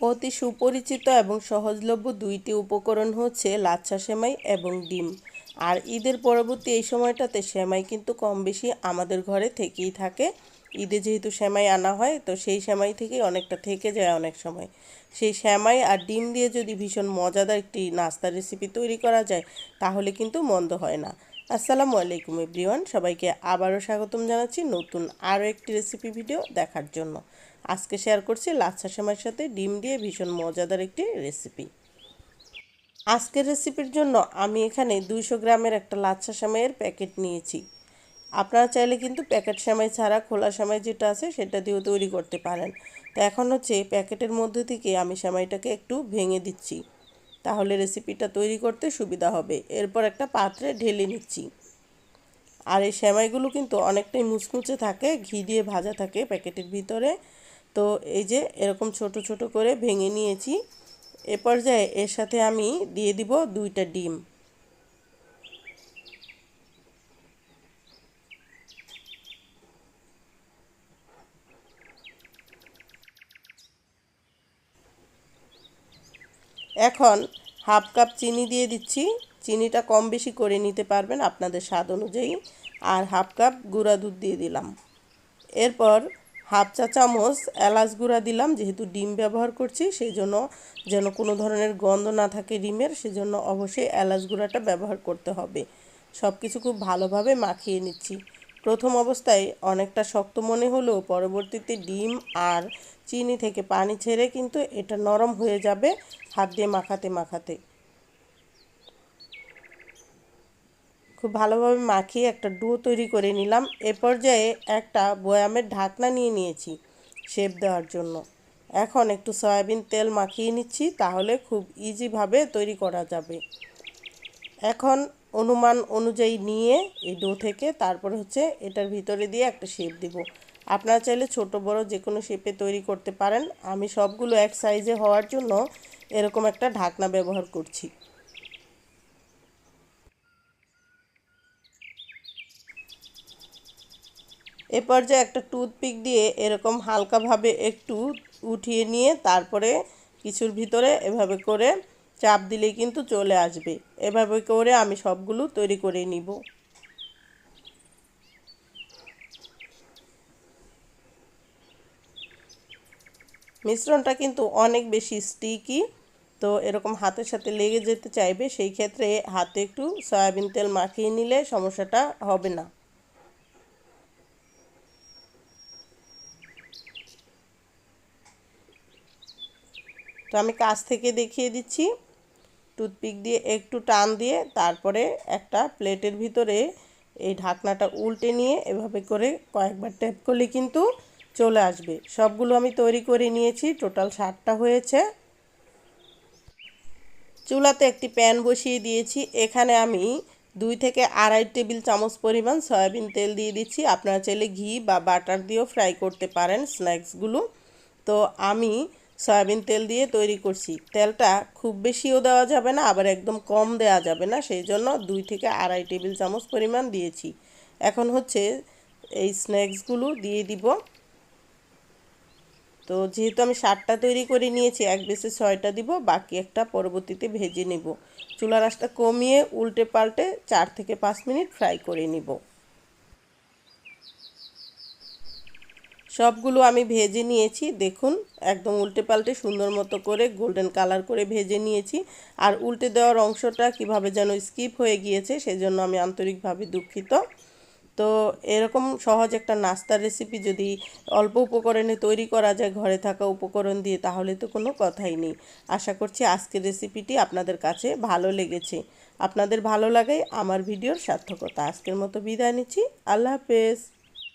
অতি সুপরিচিত এবং সহজলভ্য দুইটি উপকরণ হচ্ছে লাচ্ছা সেমাই এবং ডিম। আর ঈদের পরবর্তী এই সময়টাতে সেমাই কিন্তু কম বেশি আমাদের ঘরে থেকেই থাকে। ঈদে যেহেতু সেমাই আনা হয়, তো সেই সেমাই থেকেই অনেকটা থেকে যায় অনেক সময়। সেই সেমাই আর ডিম দিয়ে যদি ভীষণ মজাদার একটি নাস্তার রেসিপি তৈরি করা যায়, তাহলে কিন্তু মন্দ হয় না। আসসালামু আলাইকুম এভরিওয়ান, সবাইকে আবারও স্বাগতম জানাচ্ছি নতুন আরও একটি রেসিপি ভিডিও দেখার জন্য। আজকে শেয়ার করছি লাচ্ছা সেমাইয়ের সাথে ডিম দিয়ে ভীষণ মজাদার একটি রেসিপি। আজকের রেসিপির জন্য আমি এখানে দুইশো গ্রামের একটা লাচ্ছা সেমাইয়ের প্যাকেট নিয়েছি। আপনারা চাইলে কিন্তু প্যাকেট সেমাই ছাড়া খোলা সেমাই যেটা আছে সেটা দিয়েও তৈরি করতে পারেন। তো এখন হচ্ছে প্যাকেটের মধ্যে থেকে আমি সেমাইটাকে একটু ভেঙে দিচ্ছি। তাহলে রেসিপিটা তৈরি করতে সুবিধা হবে। এরপর একটা পাত্রে ঢেলে নিচ্ছি। আর এই সেমাইগুলো কিন্তু অনেকটাই মুচমুচে থাকে, ঘি দিয়ে ভাজা থাকে প্যাকেটের ভিতরে। তো এই যে এরকম ছোট ছোট করে ভেঙে নিয়েছি। এ পর্যায়ে এর সাথে আমি দিয়ে দিব দুইটা ডিম। এখন হাফ কাপ চিনি দিয়ে দিচ্ছি। চিনিটা কম বেশি করে নিতে পারবেন আপনাদের স্বাদ অনুযায়ী। আর হাফ কাপ গুঁড়া দুধ দিয়ে দিলাম। এরপর হাফ চা চামচ এলাচ গুঁড়া দিলাম, যেহেতু ডিম ব্যবহার করছি, সেই জন্য যেন কোনো ধরনের গন্ধ না থাকে ডিমের সেজন্য অবশ্যই এলাচ গুঁড়াটা ব্যবহার করতে হবে। সব কিছু খুব ভালোভাবে মাখিয়ে নিচ্ছি। প্রথম অবস্থায় অনেকটা শক্ত মনে হলেও পরবর্তীতে ডিম আর চিনি থেকে পানি ছেড়ে কিন্তু এটা নরম হয়ে যাবে, হাত দিয়ে মাখাতে মাখাতে। খুব ভালোভাবে মাখিয়ে একটা ডো তৈরি করে নিলাম। এ পর্যায়ে একটা বয়ামের ঢাকনা নিয়ে নিয়েছি শেপ দেওয়ার জন্য। এখন একটু সয়াবিন তেল মাখিয়ে নিচ্ছি, তাহলে খুব ইজিভাবে তৈরি করা যাবে। এখন অনুমান অনুযায়ী নিয়ে এই ডো থেকে তারপর হচ্ছে এটার ভিতরে দিয়ে একটা শেপ দিব। আপনারা চাইলে ছোট, বড় যে কোনো শেপে তৈরি করতে পারেন। আমি সবগুলো এক সাইজে হওয়ার জন্য এরকম একটা ঢাকনা ব্যবহার করছি। এ পর্যায়ে একটা টুথপিক দিয়ে এরকম হালকাভাবে একটু উঠিয়ে নিয়ে তারপরে কিছুর ভিতরে এভাবে করে চাপ দিলেই কিন্তু চলে আসবে। এভাবে করে আমি সবগুলো তৈরি করে নিব। মিশ্রণটা কিন্তু অনেক বেশি স্টিকি তো এরকম হাতের সাথে লেগে যেতে চাইবে, সেই ক্ষেত্রে হাতে একটু সয়াবিন তেল মাখিয়ে নিলে সমস্যাটা হবে না। তো আমি কাছ থেকে দেখিয়ে দিচ্ছি। টুথপিক দিয়ে একটু টান দিয়ে তারপরে একটা প্লেটের ভিতরে এই ঢাকনাটা উল্টে নিয়ে এভাবে করে কয়েকবার ট্যাপ করলে কিন্তু চলে আসবে। সবগুলো আমি তৈরি করে নিয়েছি, টোটাল ষাটটা হয়েছে। চুলাতে একটি প্যান বসিয়ে দিয়েছি। এখানে আমি দুই থেকে আড়াই টেবিল চামচ পরিমাণ সয়াবিন তেল দিয়ে দিচ্ছি। আপনারা চাইলে ঘি বা বাটার দিয়েও ফ্রাই করতে পারেন স্ন্যাক্সগুলো। তো আমি সয়াবিন তেল দিয়ে তৈরি করছি। তেলটা খুব বেশিও দেওয়া যাবে না, আবার একদম কম দেওয়া যাবে না, সেই জন্য দুই থেকে আড়াই টেবিল চামচ পরিমাণ দিয়েছি। এখন হচ্ছে এই স্ন্যাক্সগুলো দিয়ে দিব। তো যেহেতু আমি সাতটা তৈরি করে নিয়েছি, এক বেসে ছয়টা দিব, বাকি একটা পরবর্তীতে ভেজে নেব। চুলা রাসটা কমিয়ে উল্টে পাল্টে চার থেকে পাঁচ মিনিট ফ্রাই করে নিব। সবগুলো আমি ভেজে নিয়েছি, দেখুন, একদম উল্টে পাল্টে সুন্দর মতো করে গোল্ডেন কালার করে ভেজে নিয়েছি। আর উল্টে দেওয়ার অংশটা কীভাবে যেন স্কিপ হয়ে গিয়েছে, সেজন্য আমি আন্তরিকভাবে দুঃখিত। তো এরকম সহজ একটা নাস্তার রেসিপি যদি অল্প উপকরণে তৈরি করা যায়, ঘরে থাকা উপকরণ দিয়ে, তাহলে তো কোনো কথাই নেই। আশা করছি আজকের রেসিপিটি আপনাদের কাছে ভালো লেগেছে। আপনাদের ভালো লাগাই, আমার ভিডিওর সার্থকতা। আজকের মতো বিদায় নিচ্ছি। আল্লাহ হাফেজ।